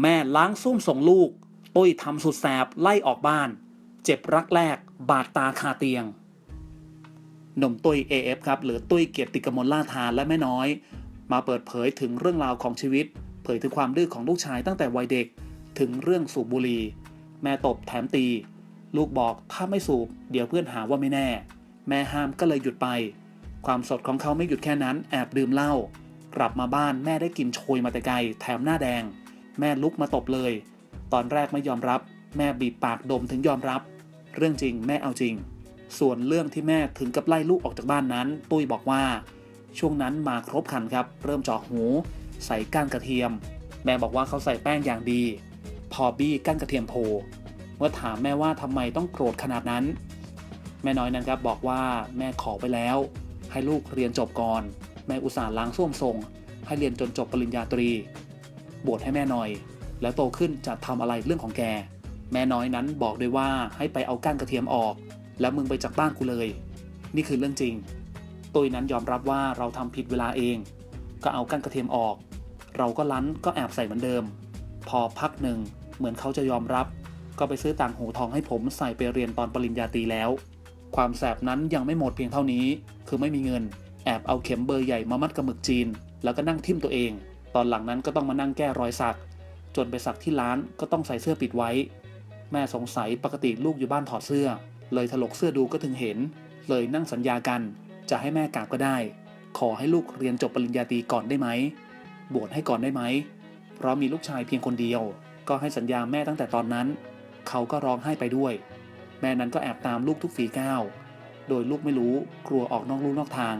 แม่ล้างซุ่มส่งลูก ตุ้ยทำสุดแสบไล่ออกบ้าน เจ็บรักแรก บาดตาคาเตียง หนุ่มตุ้ย AF ครับ หรือตุ้ยเกียรติกมลล่าทานและแม่น้อย มาเปิดเผยถึงเรื่องราวของชีวิต เผยถึงความดื้อของลูกชายตั้งแต่วัยเด็ก ถึงเรื่องสูบบุหรี่ แม่ตบแถมตี ลูกบอกถ้าไม่สูบ เดี๋ยวเพื่อนหาว่าไม่แน่ แม่ห้ามก็เลยหยุดไป ความสดของเขาไม่หยุดแค่นั้น แอบดื่มเหล้ากลับมาบ้านแม่ได้กินโชยมาแต่ไกล แถมหน้าแดง แม่ลุกมาตบเลย ตอนแรกไม่ยอมรับ แม่บีบปากดมถึงยอมรับ เรื่องจริงแม่เอาจริง ส่วนเรื่องที่แม่ถึงกับไล่ลูกออกจากบ้านนั้น ตุ้ยบอกว่า ช่วงนั้นมาครบคันครับ เริ่มเจาะหู ใส่ก้านกระเทียม แม่บอกว่าเขาใส่แป้งอย่างดี พอบี้ก้านกระเทียมโผเมื่อถามแม่ว่าทำไมต้องโกรธขนาดนั้น แม่น้อยนั้นครับบอกว่าแม่ขอไปแล้ว ให้ลูกเรียนจบก่อน แม่อุตส่าห์ล้างส้วมทรงให้เรียนจนจบปริญญาตรี บวชให้แม่น่อย แล้วโตขึ้นจะทำอะไรเรื่องของแก แม่น้อยนั้นบอกด้วยว่าให้ไปเอาก้านกระเทียมออก แล้วมึงไปจากบ้านกูเลย นี่คือเรื่องจริงตุยนั้นยอมรับว่าเราทำผิดเวลาเอง ก็เอาก้านกระเทียมออก เราก็ลั้นก็แอบใส่เหมือนเดิม พอพักหนึ่งเหมือนเขาจะยอมรับ ก็ไปซื้อต่างหูทองให้ผมใส่ไปเรียนตอนปริญญาตรีแล้ว ความแสบนั้นยังไม่หมดเพียงเท่านี้ คือไม่มีเงิน แอบเอาเข็มเบอร์ใหญ่มามัดกับหมึกจีน แล้วก็นั่งทิ่มตัวเอง ตอนหลังนั้นก็ต้องมานั่งแก้รอยสัก จนไปสักที่ร้านก็ต้องใส่เสื้อปิดไว้ แม่สงสัยปกติลูกอยู่บ้านถอดเสื้อ เลยถลกเสื้อดูก็ถึงเห็น เลยนั่งสัญญากัน จะให้แม่กราบก็ได้ ขอให้ลูกเรียนจบปริญญาตรีก่อนได้ไหม บวชให้ก่อนได้ไหม เพราะมีลูกชายเพียงคนเดียว ก็ให้สัญญาแม่ตั้งแต่ตอนนั้น เขาก็ร้องไห้ไปด้วย แม่นั้นก็แอบตามลูกทุกฝีก้าว โดยลูกไม่รู้กลัวออกนอกลู่นอกทาง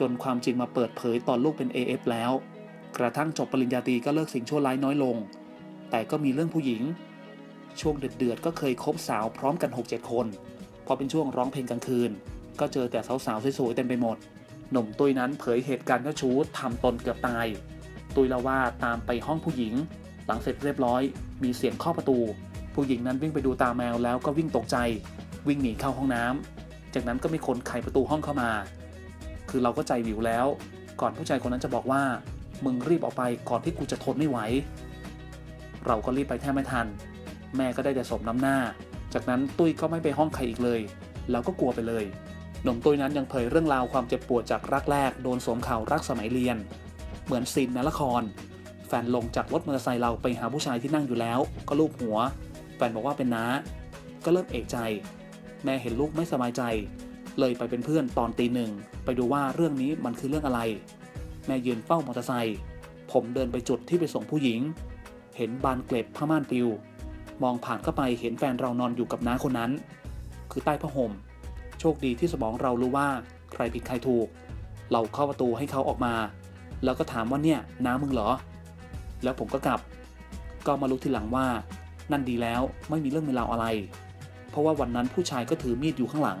จนความจริงมาเปิดเผยตอนลูกเป็น AF แล้ว กระทั่งจบปริญญาตรีก็เลิกสิ่งชั่วร้ายน้อยลง แต่ก็มีเรื่องผู้หญิง ช่วงเดือดๆก็เคยคบสาวพร้อมกัน 6-7 คน พอเป็นช่วงร้องเพลงกลางคืน ก็เจอแต่สาวๆสวยๆเต็มไปหมด หนุ่มตุยนั้นเผยเหตุการณ์เจ้าชู้ทำตนเกือบตาย ตุยเล่าว่าตามไปห้องผู้หญิง หลังเสร็จเรียบร้อย มีเสียงเคาะประตู ผู้หญิงนั้นวิ่งไปดูตาแมวแล้วก็วิ่งตกใจ วิ่งหนีเข้าห้องน้ำจากนั้นก็มีคนไขประตูห้องเข้ามา คือเราก็ใจวิวแล้ว ก่อนผู้ชายคนนั้นจะบอกว่า มึงรีบออกไปก่อนที่กูจะทนไม่ไหว เราก็รีบไปแทบไม่ทัน แม่ก็ได้แต่สมน้ำหน้า จากนั้นตุ้ยก็ไม่ไปห้องใครอีกเลย แล้วก็กลัวไปเลย หนุ่มตุ้ยนั้นยังเผยเรื่องราวความเจ็บปวดจากรักแรกโดนสวมข่าวรักสมัยเรียน เหมือนซีนในละคร แฟนลงจากรถมอเตอร์ไซค์เราไปหาผู้ชายที่นั่งอยู่แล้ว ก็ลูบหัว แฟนบอกว่าเป็นน้า ก็เริ่มเอกใจ แม่เห็นลูกไม่สบายใจ เลยไปเป็นเพื่อนตอนตีหนึ่งไปดูว่าเรื่องนี้มันคือเรื่องอะไร แม่ยืนเฝ้ามอเตอร์ไซค์ผมเดินไปจุดที่ไปส่งผู้หญิง เห็นบานเกล็ดผ้าม่านปลิว มองผ่านเข้าไปเห็นแฟนเรานอนอยู่กับน้าคนนั้น คือใต้ผ้าห่ม โชคดีที่สมองเรารู้ว่าใครผิดใครถูก เราเข้าประตูให้เขาออกมา แล้วก็ถามว่าเนี่ยน้ามึงเหรอ แล้วผมก็กลับ ก็มารู้ทีหลังว่า นั่นดีแล้วไม่มีเรื่องมีราวอะไร เพราะว่าวันนั้นผู้ชายก็ถือมีดอยู่ข้างหลัง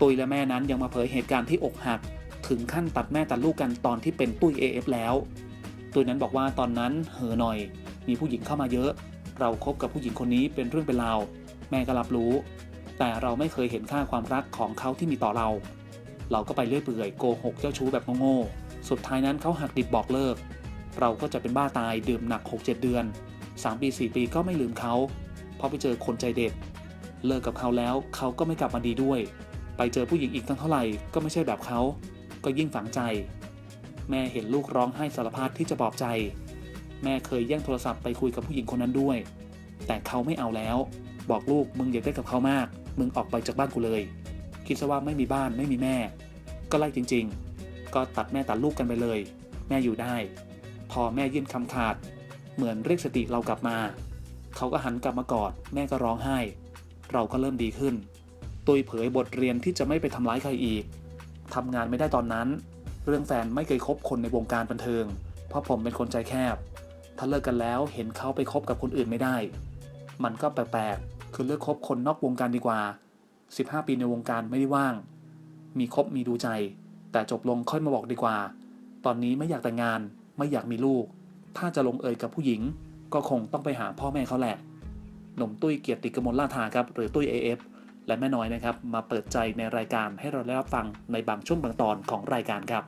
ตุยและแม่นั้นยังมาเผยเหตุการณ์ที่อกหัก ถึงขั้นตัดแม่ตัดลูกกันตอนที่เป็นตุ้ย AF แล้วตุยนั้นบอกว่าตอนนั้นเห่อหน่อย มีผู้หญิงเข้ามาเยอะ เราคบกับผู้หญิงคนนี้เป็นเรื่องเป็นราว แม่ก็รับรู้ แต่เราไม่เคยเห็นค่าความรักของเขาที่มีต่อเรา เราก็ไปเรื่อยเปื่อยโกหกเจ้าชู้แบบโง่ๆสุดท้ายนั้นเขาหักดิบบอกเลิก เราก็จะเป็นบ้าตายดื่มหนัก 6-7 เดือน 3 ปี 4 ปีก็ไม่ลืมเขาเพราะไปเจอคนใจเด็ด เลิกกับเขาแล้วเขาก็ไม่กลับมาดีด้วย ไปเจอผู้หญิงอีกตั้งเท่าไหร่ก็ไม่ใช่แบบเขา ก็ยิ่งฝังใจ แม่เห็นลูกร้องไห้สารพัดที่จะปลอบใจ แม่เคยแย่งโทรศัพท์ไปคุยกับผู้หญิงคนนั้นด้วย แต่เขาไม่เอาแล้ว บอกลูกมึงอยากได้กับเขามาก มึงออกไปจากบ้านกูเลย คิดซะว่าไม่มีบ้านไม่มีแม่ ก็ไล่จริง ๆ ก็ตัดแม่ตัดลูกกันไปเลย แม่อยู่ได้ พอแม่ยื่นคำขาด เหมือนเรียกสติเรากลับมา เขาก็หันกลับมากอด แม่ก็ร้องไห้ เราก็เริ่มดีขึ้น ตุยเผยบทเรียนที่จะไม่ไปทำร้ายใครอีก ทำงานไม่ได้ตอนนั้น เรื่องแฟนไม่เคยคบคนในวงการบันเทิง เพราะผมเป็นคนใจแคบ ถ้าเลิกกันแล้วเห็นเขาไปคบกับคนอื่นไม่ได้ มันก็แปลกๆ คือเลือกคบคนนอกวงการดีกว่า 15 ปีในวงการไม่ได้ว่าง มีคบมีดูใจ แต่จบลงค่อยมาบอกดีกว่า ตอนนี้ไม่อยากแต่งงาน ไม่อยากมีลูก ถ้าจะลงเอยกับผู้หญิง ก็คงต้องไปหาพ่อแม่เขาแหละ หนุ่มตุ้ยเกียรติกมลล่าทาครับ หรือตุ้ย AF และแม่น้อยนะครับ มาเปิดใจในรายการให้เราได้รับฟังในบางช่วงบางตอนของรายการครับ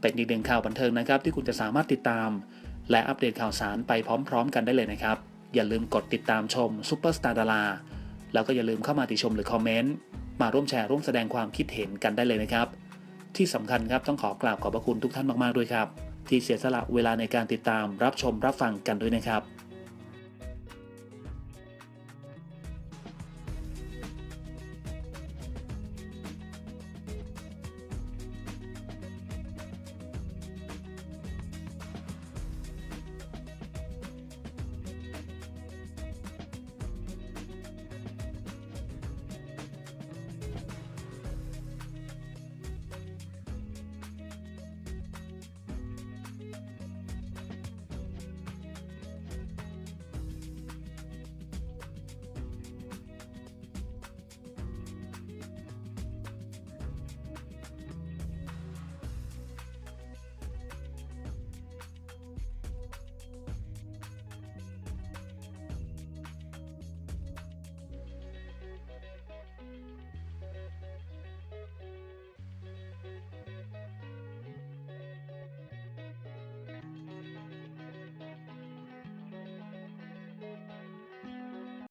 เป็นอีกหนึ่งข่าวบันเทิงนะครับ ที่คุณจะสามารถติดตาม และอัปเดตข่าวสารไปพร้อม ๆ กันได้เลยนะครับ อย่าลืมกดติดตามชมซูเปอร์สตาร์ดาราแล้วก็อย่าลืมเข้ามาติชมหรือคอมเมนต์มาร่วมแชร์ร่วมแสดงความคิดเห็นกันได้เลยนะครับ ที่สำคัญครับต้องขอกราบขอบพระคุณทุกท่านมากๆด้วยครับ ที่เสียสละเวลาในการติดตามรับชมรับฟังกันด้วยนะครับ